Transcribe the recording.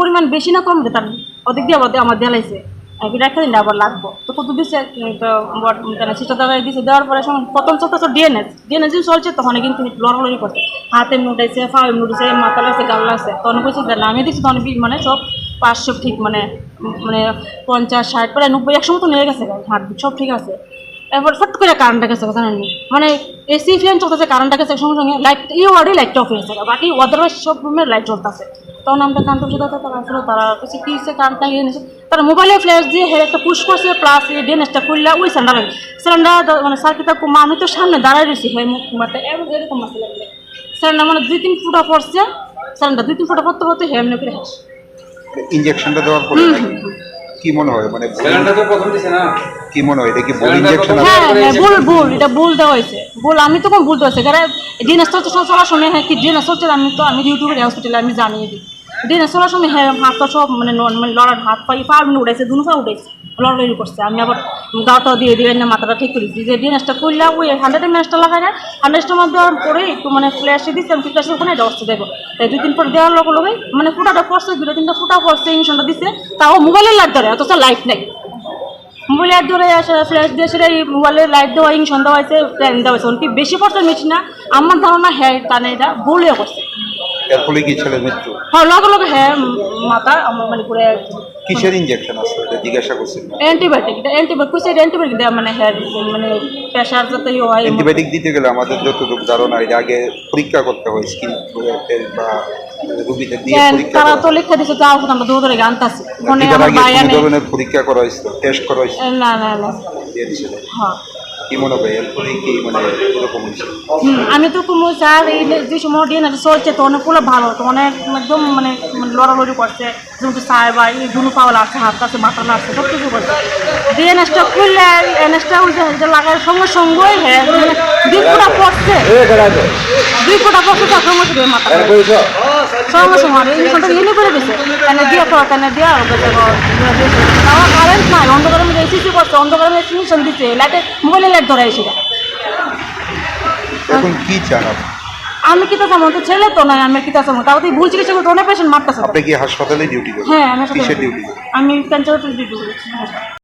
পরিমাণ বেশি না কম তার ওদিক দিয়ে আবার আমার দেলাইছে আমি রেখে দিন আবার লাগবো। তো কত দিচ্ছে সিস্টার দাদা দিচ্ছে দেওয়ার পরে সময় প্রথম চলতেছে ডিএনএস ডিএনএস যে চলছে, তখন কিন্তু লড়ালড়ি করছে। হাতে উঠাইছে পা উঠেছে মাথা লাগছে গাল লাগছে তখন বলছে যে আমি দেখছি তখন মানে সব পাঁচশো ঠিক মানে মানে পঞ্চাশ, ষাট, প্রায় নব্বই, একশো মতো নিয়ে গেছে হার্ট সব ঠিক আছে। এরপর ফট করে কারেন্টটা গেছে জানেন নি? মানে এসি ফ্যান চলতেছে কারেন্টটা গেছে সঙ্গে সঙ্গে লাইট এই ওয়ার্ডে লাইটটা অফ হয়েছে বাকি আদারওয়াইজ সব রুমের লাইট জ্বলতেছে। তখন আমরা অফিসে দাদা তারা আসলে তারা কিছু কী হচ্ছে কারেন্টটা ইয়ে নিয়েছে তারা মোবাইলে ফ্ল্যাশ দিয়ে হের একটা পুশ করছে প্লাস এই ডেনেসটা খুললে ওই সিলিন্ডার সিলিন্ডার মানে সার্কিটটা কমা আমি তো সামনে দাঁড়াই রয়েছি হয়ে মুখ এমন এরকম আছে লাগলে। সিলিন্ডার মানে দুই তিন ফুটা পড়ছে সিলিন্ডার দুই তিন ফুটা পড়তে পড়তে হেমনে করে হাস ইঞ্জেকশনটা দেওয়ার পরে কি মনে হয়? মানে তো প্রথম দিছে না। কি মনে হয়? এটা কি বল ইঞ্জেকশন হ্যাঁ হ্যাঁ ভুল ভুল এটা ভুল দেওয়া হয়েছে। ভুল আমি তো কোনো ভুল দেওয়া হয়েছে কারণ ডিএনএস চলার সময় হ্যাঁ কি ডিএনএস চলছে আমি তো, আমি ইউটিউবের হসপিটালে আমি জানিয়ে দিই। ডিএনএস চলার সময় হ্যাঁ হাতটা সব মানে নর্মাল লড়ার হাত পা এমনি উঠেছে দুনো পা উঠেছে লড়াই করছে। আমি আবার গাওটাও দিয়ে দিয়ে না, মাথাটা ঠিক করে দিই যে ডিএনএসটা করলে ওই হান্ড্রেড এমএসটা লাগাই না হান্ড্রেডটার মধ্যে দেওয়ার পরে একটু মানে ফ্ল্যাশে দিচ্ছি আমি ফ্ল্যাশের ওখানে অস্ত্র দেবো তাই দুই দিন পর দেওয়ার লগে লগে মানে ফুটাটা পড়ছে, দুটো তিনটা ফুটা পড়ছে ইঞ্জেকশনটা দিচ্ছে তাও মোবাইলের লাইট ধরে অথচ লাইট নেই। ফ্ল্যাশ দিয়ে সেটা এই মোবাইলের লাইট দেওয়া ইংশন দেওয়া হয়েছে প্ল্যান দেওয়া হয়েছে। কি বেশি পড়ছে মেশিন না? আমার ধারণা হ্যাঁ তানে এটা বলেও করছে এর ফলে কি ছেলে মৃত্যু? হ্যাঁ লগে লগে হ্যাঁ মাথা আমার মানে করে কিসের ইঞ্জেকশন আছে এটা জিজ্ঞাসা করছেন অ্যান্টিবায়োটিক এটা অ্যান্টিবায়োটিক কইছে অ্যান্টিবায়োটিক দেওয়া মানে হ্যাঁ মানে প্রেশার যাতে ইয়ে হয় অ্যান্টিবায়োটিক দিতে গেলে আমাদের যতটুকু ধারণা এটা আগে পরীক্ষা করতে হয় স্কিন বা দিয়ে তারা তো লিখে দিছে কিন্তু আমরা দৌড়ে ফোনে ধরনের পরীক্ষা করা হয়েছিল টেস্ট করা হয়েছিল না না না। হ্যাঁ। কি মনে হয় এর কি মানে এরকম আমি তো কোনো স্যার এই যে সময় চলছে তো অনেকগুলো ভালো তো অনেক একদম মানে মানে লড়ালড়ি করছে। যেহেতু সাহেব বা এই দুনো পাওয়া লাগছে হাত কাছে মাথা লাগছে সব কিছু করছে। ডিএনএসটা খুললে এনএসটা উল্টে লাগার সঙ্গে সঙ্গেই হ্যাঁ মানে দুই ফোটা পড়ছে। দুই ফোটা পড়ছে তার সঙ্গে সঙ্গে মাথা আর এই সঙ্গে ইয়ে করে দিছে এনে দিয়ে তো এনে দিয়ে আর বেঁচে তাও কারেন্ট নাই অন্ধকারের মধ্যে এসিসি করছে অন্ধকারের মধ্যে টিউশন দিচ্ছে লাইটে মোবাইলে লাইট ধরাই সেটা এখন কি চান আমি কি তো ছেলে তো নয় আমি কি তো আমার তাও তো ভুল চিকিৎসা করতে অনেক পেশেন্ট মারতেছে আপনি কি হাসপাতালে ডিউটি করেন হ্যাঁ আমি ডিউটি আমি ক্যান্সার ডিউটি করেছি।